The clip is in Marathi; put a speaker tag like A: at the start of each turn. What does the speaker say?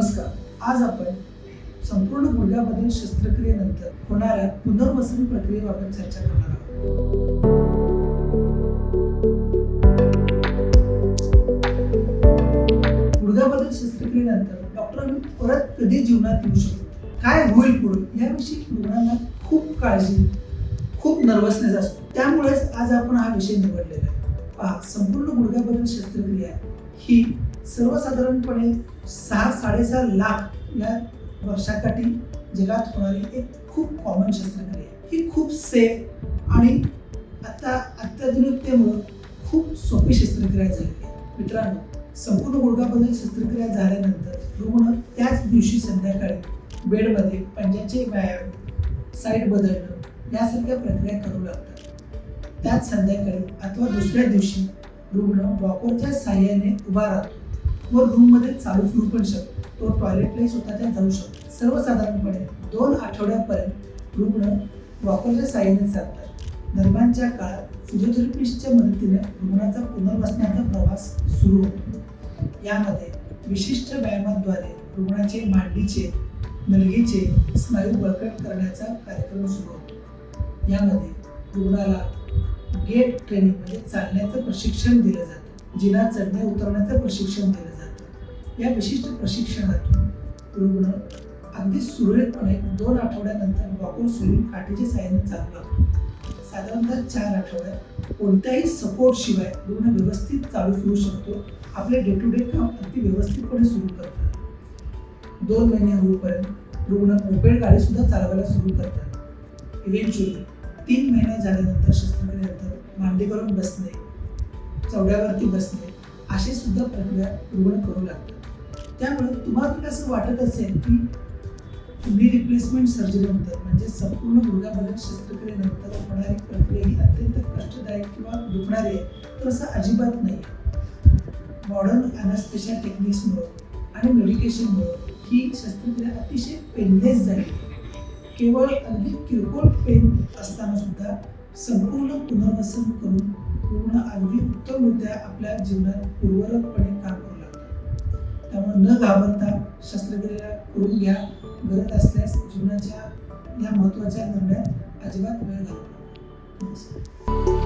A: नमस्कार. आज आपण संपूर्ण गुडघ्यामधील शस्त्रक्रियेनंतर होणाऱ्या पुनर्वसन प्रक्रियेबाबत चर्चा करणार आहोत. गुडघ्यामधील शस्त्रक्रियेनंतर डॉक्टर परत कधी जीवनात येऊ शकतो? काय होईल पुढे? याविषयी रुग्णांना खूप काळजी खूप नर्वसनेस असतो. त्यामुळेच आज आपण हा विषय निवडलेला आहे. पहा संपूर्ण गुडघ्याबद्दल शस्त्रक्रिया ही सर्वसाधारणपणे सहा साडेसहा लाख या वर्षाकाठी जगात होणारी एक खूप कॉमन शस्त्रक्रिया आहे. ही खूप सेफ आणि आता अत्याधुनिकतेमुळं खूप सोपी शस्त्रक्रिया झाली आहे. मित्रांनो संपूर्ण गुडघाबद्दल शस्त्रक्रिया झाल्यानंतर रुग्ण त्याच दिवशी संध्याकाळी बेडमध्ये पंजाचे व्यायाम साईड बदलणं यासारख्या प्रक्रिया करू लागतात. त्याच संध्याकाळी अथवा दुसऱ्या दिवशी रुग्ण वॉकरच्या साह्याने उभा राहतो. व रूममध्ये चालू फिरू पण शकतो. तो टॉयलेटलाही स्वतःच्या जाऊ शकतो. सर्वसाधारणपणे दोन आठवड्यापर्यंत रुग्ण वॉकरच्या साह्याने चालतात. दरम्यानच्या काळात फिजिओथेरपिस्टच्या मदतीने रुग्णाचा पुनर्वसण्याचा प्रवास सुरू होतो. यामध्ये विशिष्ट व्यायामाद्वारे रुग्णाचे मांडीचे नलगीचे स्नायू बळकट करण्याचा कार्यक्रम सुरू होतो. यामध्ये रुग्णाला गेट ट्रेनिंग म्हणजे चालण्याचं प्रशिक्षण दिलं जातं. जिना चढणे उतरण्याचं प्रशिक्षण दिलं जातं. या विशिष्ट प्रशिक्षणातून रुग्ण अगदी सुरळीतपणे दोन आठवड्यानंतर वाकून सुरून काठीच्या साह्याने चालू लागतो साधारणतः चार आठवड्यात कोणत्याही सपोर्ट शिवाय रुग्ण व्यवस्थित चालू फिरू शकतो. आपले डे टू डे काम अगदी व्यवस्थितपणे सुरू करतात. दोन महिने होऊपर्यंत रुग्ण मोपेड गाडी सुद्धा चालवायला सुरू करतात. इव्हेंच्युअली तीन महिने झाल्यानंतर शस्त्रक्रियेनंतर मांडी करून बसणे चौड्यावरती बसणे अशी सुद्धा प्रक्रिया रुग्ण करू लागतात. त्यामुळे तुम्हाला जर असं वाटत असेल की तुम्ही रिप्लेसमेंट सर्जरीनंतर म्हणजे संपूर्ण गुडघ्याबद्दल शस्त्रक्रियेनंतर होणारी प्रक्रिया ही अत्यंत कष्टदायक किंवा दुखणारी आहे तर असं अजिबात नाही. मॉडर्न अॅनास्थेशिया टेक्निक्समुळं आणि मेडिकेशनमुळं ही शस्त्रक्रिया अतिशय पेनलेस झाली. केवळ अगदी किरकोळ पेन असताना सुद्धा संपूर्ण पुनर्वसन करून पूर्ण अगदी उत्तमरित्या आपल्या जीवनात पूर्वरतपणे काम करतो न घाबरता शस्त्रक्रिया करून घ्या गरज असल्यास जीवनाच्या या महत्त्वाच्या निर्णयात अजिबात वेळ घालू नका. नमस्कार